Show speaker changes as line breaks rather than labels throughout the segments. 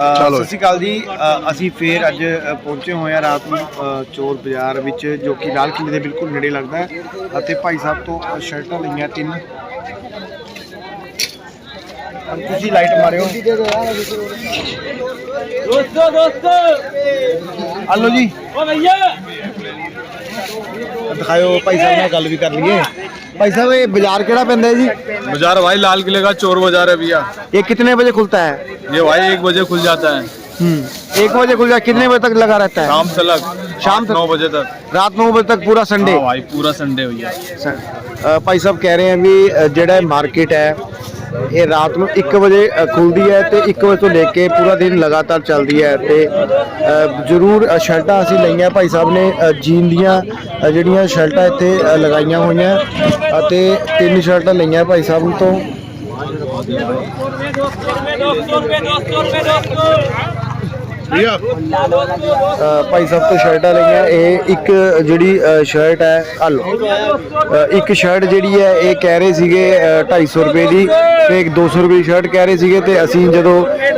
ਚਲੋ।
ਸਤਿ ਸ਼੍ਰੀ ਅਕਾਲ ਜੀ ਅ, ਅਸੀਂ ਫੇਰ ਅੱਜ ਅ, ਪਹੁੰਚੇ ਹੋਏ ਆ ਰਾਤ ਨੂੰ ਅ, ਚੋਰ ਬਾਜ਼ਾਰ ਵਿੱਚ ਜੋ ਕਿ ਲਾਲ ਕਿਲੇ ਦੇ ਬਿਲਕੁਲ ਨੇੜੇ ਲੱਗਦਾ ਹੈ ਅਤੇ ਭਾਈ ਸਾਹਿਬ ਤੋਂ ਅ, ਸ਼ਰਟਾਂ ਲਈਆਂ ਤਿੰਨ ਤੁਸੀਂ ਲਾਈਟ ਮਾਰਿਓ
दोस्तों दोस्तों
ਹਲੋ ਜੀ
ओ भैया
ਦਿਖਾਓ ਭਾਈ ਸਾਹਿਬ ਨਾਲ ਗੱਲ ਵੀ ਕਰ ਲਈਏ ਭਾਈ ਸਾਹਿਬ ਇਹ ਬਾਜ਼ਾਰ ਕਿਹੜਾ ਪੈਂਦਾ ਹੈ ਜੀ
बाजार भाई लाल किले का चोर बाजार है भैया
ਇਹ कितने बजे खुलता है
ये भाई एक बजे खुल जाता है
हम्म एक बजे खुल जाए कितने बजे तक लगा रहता है
शाम तक
शाम तक?
नौ बजे तक
रात नौ बजे तक पूरा संडे
हाँ भाई पूरा संडे भैया
ਅ, ਭਾਈ ਸਾਹਿਬ ਕਹਿ ਰਹੇ ਆ ਵੀ ਅ, ਜਿਹੜਾ ਮਾਰਕੀਟ ਹੈ ਇਹ ਰਾਤ ਨੂੰ 1 ਵਜੇ ਅ, ਖੁੱਲਦੀ ਹੈ ਤੇ 1 ਵਜੇ ਤੋਂ ਲੈ ਕੇ ਪੂਰਾ ਦਿਨ ਲਗਾਤਾਰ ਚੱਲਦੀ ਹੈ ਤੇ ਅ, ਜ਼ਰੂਰ ਅ, ਸ਼ਰਟਾਂ ਅਸੀਂ ਲਈਆਂ ਭਾਈ ਸਾਹਿਬ ਨੇ ਅ, ਜੀਨ ਦੀਆਂ ਅ, ਜਿਹੜੀਆਂ ਸ਼ਰਟਾਂ ਇੱਥੇ ਅ, ਲਗਾਈਆਂ ਹੋਈਆਂ ਅਤੇ ਤਿੰਨ ਸ਼ਰਟਾਂ ਲਈਆਂ ਭਾਈ ਸਾਹਿਬ ਤੋਂ ਭਾਈ ਸਾਹਿਬ ਤੋਂ ਸ਼ਰਟਾਂ ਲਈਆਂ ਇਹ ਇੱਕ ਜਿਹੜੀ ਸ਼ਰਟ ਹੈ ਹਲ ਇੱਕ ਸ਼ਰਟ ਜਿਹੜੀ ਹੈ ਇਹ ਕਹਿ ਰਹੇ ਸੀਗੇ 250 ਰੁਪਏ ਦੀ ਤੇ ਇੱਕ 200 ਰੁਪਏ ਦੀ ਸ਼ਰਟ ਕਹਿ ਰਹੇ ਸੀਗੇ ਤੇ ਅਸੀਂ ਜਦੋਂ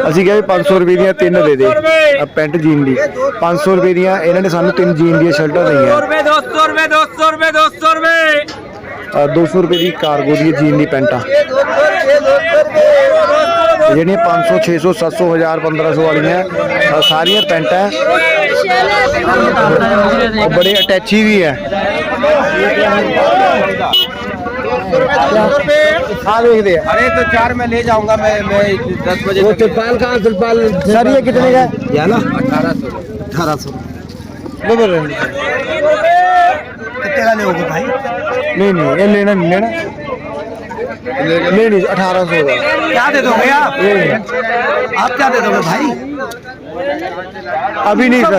ਅਸੀਂ ਕਿਹਾ 500 ਰੁਪਏ ਦੀਆਂ ਤਿੰਨ ਦੇ ਦੇ ਪੈਂਟ ਜੀਨ ਦੀ 500 ਰੁਪਏ ਦੀਆਂ ਇਹਨਾਂ ਨੇ ਸਾਨੂੰ ਤਿੰਨ ਜੀਨ ਦੀਆਂ ਸ਼ਰਟਾਂ ਦਈਆਂ
200 ਰੁਪਏ 200 ਰੁਪਏ 200 ਰੁਪਏ 200
ਰੁਪਏ 200 ਰੁਪਏ ਦੀ ਕਾਰਗੋ ਦੀ ਜੀਨ ਦੀ ਪੈਂਟਾਂ ਜਿਹੜੀਆਂ 500 600 700 1000 1500 ਵਾਲੀਆਂ ਅ, ਸਾਰੀਆਂ ਪੈਂਟਾਂ ਉਹ ਬੜੇ ਅਟੈਚੀ ਵੀ ਹੈ ਆ ਦੇਖਦੇ ਆ
अरे तो चार में ले जाऊंगा मैं मैं दस बजे
वो
तक
तिरपाल कहाँ तिरपाल सर ये कितने का या ना
अठारह सौ
अठारह सौ तेरा ले होगा भाई। नहीं नहीं ये लेना नहीं लेना। नहीं नहीं अठारह सौ
क्या दे दोगे आप? आप क्या दे दोगे भाई?
अभी नहीं सर।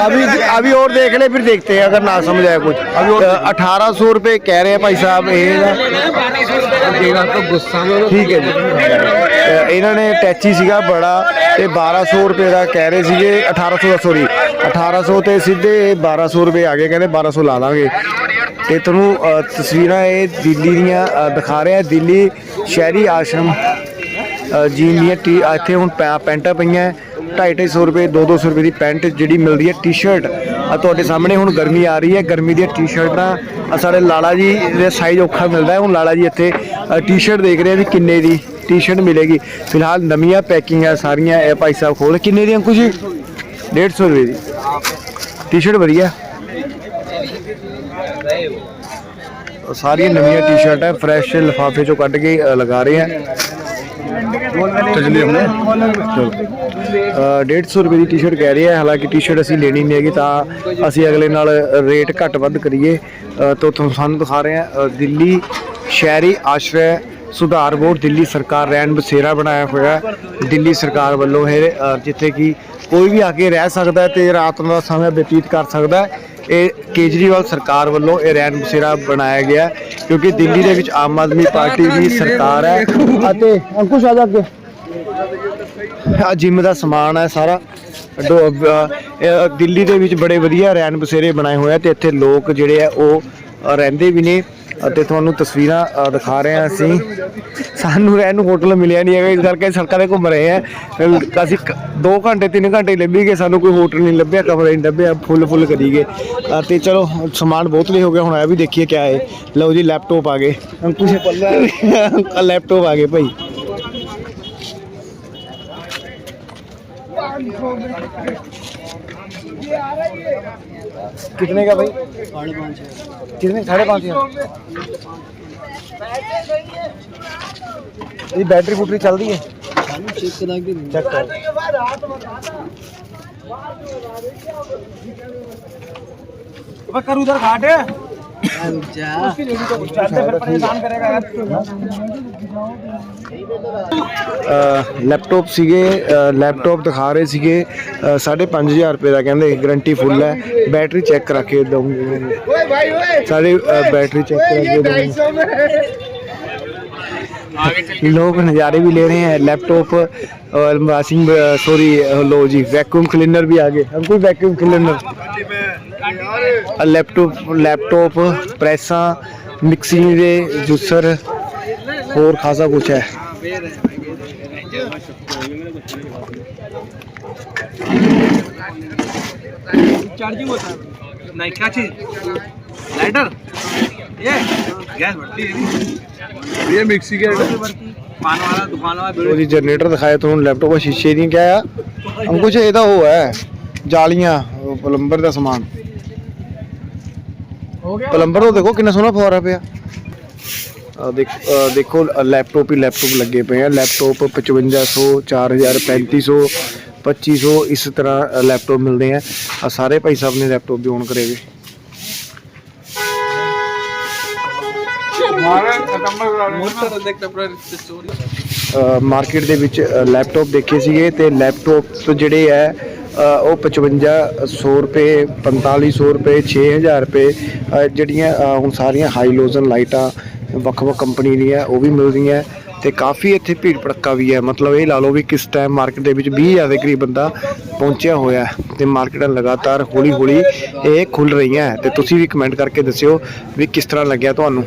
अभी अभी और देख ले फिर देखते हैं अगर ना समझ आए कुछ। अभी तो अठारह सौ रुपये कह रहे हैं भाई साहब ये
तो गुस्सा
ठीक है जी। ਇਹਨਾਂ ਨੇ ਟੈਚੀ ਸੀਗਾ ਬੜਾ ਤੇ 1200 ਰੁਪਏ ਦਾ ਕਹਿ ਰਹੇ ਸੀਗੇ 1800 ਦਾ ਸੋਰੀ 1800 ਤੇ ਸਿੱਧੇ 1200 ਰੁਪਏ ਆ ਗਏ, ਕਹਿੰਦੇ 1200 ਲਾ ਦਾਂਗੇ। ਤੇ ਤੁਹਾਨੂੰ ਤਸਵੀਰਾਂ ਇਹ ਦਿੱਲੀ ਦੀਆਂ ਦਿਖਾ ਰਿਹਾ ਦਿੱਲੀ ਸ਼ਹਿਰੀ ਆਸ਼ਰਮ ਜੀਨ ਦੀਆਂ ਟੀ ਇੱਥੇ ਹੁਣ ਪੈ- ਪੈਂਟਾਂ ਪਈਆਂ 250 ਰੁਪਏ 200 ਰੁਪਏ ਦੀ ਪੈਂਟ ਜਿਹੜੀ ਮਿਲਦੀ ਹੈ, ਟੀ-ਸ਼ਰਟ। ਆ ਤੁਹਾਡੇ ਸਾਹਮਣੇ ਹੁਣ ਗਰਮੀ ਆ ਰਹੀ ਹੈ, ਗਰਮੀ ਦੀਆਂ ਟੀ-ਸ਼ਰਟਾਂ ਸਾਡੇ ਲਾਲਾ ਜੀ ਦੇ ਸਾਈਜ਼ ਔਖਾ ਮਿਲਦਾ ਹੈ, ਹੁਣ ਲਾਲਾ ਜੀ ਇੱਥੇ ਟੀ-ਸ਼ਰਟ ਦੇਖ ਰਹੇ ਆ ਵੀ ਕਿੰਨੇ ਦੀ। ਟੀ-ਸ਼ਰਟ ਮਿਲੇਗੀ। ਫਿਲਹਾਲ ਨਵੀਆਂ ਪੈਕਿੰਗ ਆ ਸਾਰੀਆਂ ਇਹ ਭਾਈ ਸਾਹਿਬ ਖੋਲ। ਕਿੰਨੇ ਦੀ ਅੰਕੂ ਜੀ? 150 ਰੁਪਏ ਦੀ। ਟੀ-ਸ਼ਰਟ ਵਧੀਆ। ਸਾਰੀਆਂ ਨਵੀਆਂ ਟੀ-ਸ਼ਰਟਾਂ ਫਰੈਸ਼ ਲਿਫਾਫੇ ਚੋਂ ਕੱਢ ਕੇ ਲਗਾ ਰਹੇ ਆ ਚਲਿਏ ਹਮਨੇ ਚਲੋ। ਅ, 150 ਰੁਪਏ ਦੀ ਟੀ-ਸ਼ਰਟ ਕਹਿ ਰਹੇ ਆ ਹਾਲਾਂਕਿ ਟੀ-ਸ਼ਰਟ ਅਸੀਂ ਲੈਣੀ ਨਹੀਂ ਹੈਗੀ ਤਾਂ ਅਸੀਂ ਅਗਲੇ ਨਾਲ ਰੇਟ ਘੱਟ ਵੱਧ ਕਰੀਏ। ਤਾਂ ਤੁਹਾਨੂੰ ਸਾਨੂੰ ਦਿਖਾ ਰਹੇ ਆ ਦਿੱਲੀ ਸ਼ਹਿਰੀ ਆਸ਼ਰੈ ਸੁਧਾਰ ਬੋਰਡ ਦਿੱਲੀ ਸਰਕਾਰ ਰਹਿਣ ਬਸੇਰਾ ਬਣਾਇਆ ਹੋਇਆ ਦਿੱਲੀ ਸਰਕਾਰ ਵੱਲੋਂ ਇਹ ਜਿੱਥੇ ਕਿ ਕੋਈ ਵੀ ਆ ਕੇ ਰਹਿ ਸਕਦਾ ਹੈ ਤੇ ਰਾਤ ਦਾ ਸਮਾਂ ਬਤੀਤ ਕਰ ਸਕਦਾ ਇਹ ਕੇਜਰੀਵਾਲ ਸਰਕਾਰ ਵੱਲੋਂ ਇਹ ਰਹਿਣ ਬਸੇਰਾ ਬਣਾਇਆ ਗਿਆ ਕਿਉਂਕਿ ਦਿੱਲੀ ਦੇ ਵਿੱਚ ਆਮ ਆਦਮੀ ਪਾਰਟੀ ਦੀ ਸਰਕਾਰ ਹੈ ਅਤੇ ਅੰਕੁਸ਼ ਆ ਜਾ ਅੱਗੇ। ਆ ਜਿਮ ਦਾ ਸਮਾਨ ਹੈ ਸਾਰਾ। ਦਿੱਲੀ ਦੇ ਵਿੱਚ ਬੜੇ ਵਧੀਆ ਰਹਿਣ ਬਸੇਰੇ ਬਣਾਏ ਹੋਏ ਆ ਤੇ ਇੱਥੇ ਲੋਕ ਜਿਹੜੇ ਆ ਉਹ ਰਹਿੰਦੇ ਵੀ ਨੇ। ਅਤੇ ਤੁਹਾਨੂੰ ਤਸਵੀਰਾਂ ਦਿਖਾ ਰਹੇ ਹਾਂ ਅਸੀਂ। ਸਾਨੂੰ ਰਹਿਣ ਨੂੰ ਹੋਟਲ ਮਿਲਿਆ ਨਹੀਂ ਹੈਗਾ ਇਸ ਕਰਕੇ ਸੜਕਾਂ ਤੇ ਘੁੰਮ ਰਹੇ ਆ ਅਸੀਂ 2 ਘੰਟੇ 3 ਘੰਟੇ ਲੱਭੀ ਗਏ ਸਾਨੂੰ ਕੋਈ ਹੋਟਲ ਨਹੀਂ ਲੱਭਿਆ ਕਮਰੇ ਨਹੀਂ ਲੱਭਿਆ ਫੁੱਲ ਫੁੱਲ ਕਰੀ ਗਏ। ਅਹ ਤੇ ਚਲੋ ਸਮਾਨ ਬਹੁਤ ਲਈ ਹੋ ਗਿਆ ਹੁਣ ਇਹ ਵੀ ਦੇਖੀਏ ਕਿਆ ਹੈ। ਲਓ ਜੀ ਲੈਪਟਾਪ ਆ ਗਏ। ਅੰਕੁਸ਼ ਪੱਲਾ। ਲੈਪਟਾਪ ਆ ਗਏ ਭਾਈ। कितने का भाई? कितने? साढ़े पाँच ये बैटरी बुटरी चल रही है? चेक कर।
कर उधर घाट।
ਲੈਪਟਾਪ ਸੀਗੇ ਲੈਪਟਾਪ ਦਿਖਾ ਰਹੇ ਸੀਗੇ। 5500 ਰੁਪਏ ਦਾ ਕਹਿੰਦੇ ਗਾਰੰਟੀ ਫੁੱਲ ਹੈ। ਬੈਟਰੀ ਚੈੱਕ ਕਰਾ ਕੇ ਦਊਂਗੇ। ਸਾਰੇ ਬੈਟਰੀ ਚੈੱਕ ਕਰਾ ਕੇ ਦਊਂਗੇ लोग नज़ारे भी ले रहे हैं लैपटॉप और वाशिंग सॉरी uh, uh, लो जी वैक्यूम क्लीनर भी आ गए हम कोई वैक्यूम क्लीनर लैपटॉप लैपटॉप प्रेसा मिक्सी दे जूसर और खासा कुछ है।
चार्जिंग होता है। नहीं, क्या चीज़? लाइटर ये गैस बढ़ती है।
ये मिक्सी के
पान वाला दुकान वाला
ਉਹਦੀ ਜਨਰੇਟਰ ਦਿਖਾਇਆ ਤੁਹਾਨੂੰ ਲੈਪਟਾਪ ਸ਼ੀਸ਼ੇ ਨਹੀਂ ਕਿਹਾ ਆ ਹਮ ਕੁਛ ਇਹਦਾ ਉਹ ਹੈ ਜਾਲੀਆਂ ਉਹ ਪਲੰਬਰ ਦਾ ਸਮਾਨ ਪਲੰਬਰ ਉਹ ਦੇਖੋ ਕਿੰਨਾ ਸੋਹਣਾ ਫੁਆਰਾ ਪਿਆ ਆ ਦੇਖ ਆਹ ਦੇਖੋ ਲੈਪਟਾਪ ਹੀ ਲੈਪਟਾਪ ਲੱਗੇ ਪਏ ਆ ਲੈਪਟਾਪ 5500 4000 3500 2500 ਇਸ ਤਰ੍ਹਾਂ ਲੈਪਟਾਪ ਮਿਲਦੇ ਆ ਆ ਸਾਰੇ ਭਾਈ ਸਾਹਿਬ ਨੇ ਲੈਪਟਾਪ ਵੀ ਔਨ ਕਰੇ ਮਾਰਕੀਟ ਦੇ ਵਿੱਚ ਲੈਪਟਾਪ ਦੇਖੇ ਸੀਗੇ ਤੇ ਲੈਪਟਾਪ ਜਿਹੜੇ ਹੈ ਉਹ 5500 ਰੁਪਏ 4500 ਰੁਪਏ 6000 ਰੁਪਏ ਜਿਹੜੀਆਂ ਹੁਣ ਸਾਰੀਆਂ ਹਾਈ ਲੋਜ਼ਨ ਲਾਈਟਾਂ ਵੱਖ-ਵੱਖ ਕੰਪਨੀ ਦੀਆਂ ਉਹ ਵੀ ਮਿਲਦੀਆਂ ਤੇ ਕਾਫੀ ਇੱਥੇ ਭੀੜ ਭੜੱਕਾ ਵੀ ਹੈ ਮਤਲਬ ਇਹ ਲਾ ਲਓ ਵੀ ਕਿਸ ਟਾਈਮ ਮਾਰਕੀਟ ਦੇ ਵਿੱਚ 20000 ਦੇ ਕਰੀਬ ਬੰਦਾ ਪਹੁੰਚਿਆ ਹੋਇਆ ਤੇ ਮਾਰਕੀਟਾਂ ਲਗਾਤਾਰ ਹੌਲੀ-ਹੌਲੀ ਇਹ ਖੁੱਲ ਰਹੀਆਂ ਹੈ ਤੇ ਤੁਸੀਂ ਵੀ ਕਮੈਂਟ ਕਰਕੇ ਦੱਸਿਓ ਵੀ ਕਿਸ ਤਰ੍ਹਾਂ ਲੱਗਿਆ ਤੁਹਾਨੂੰ?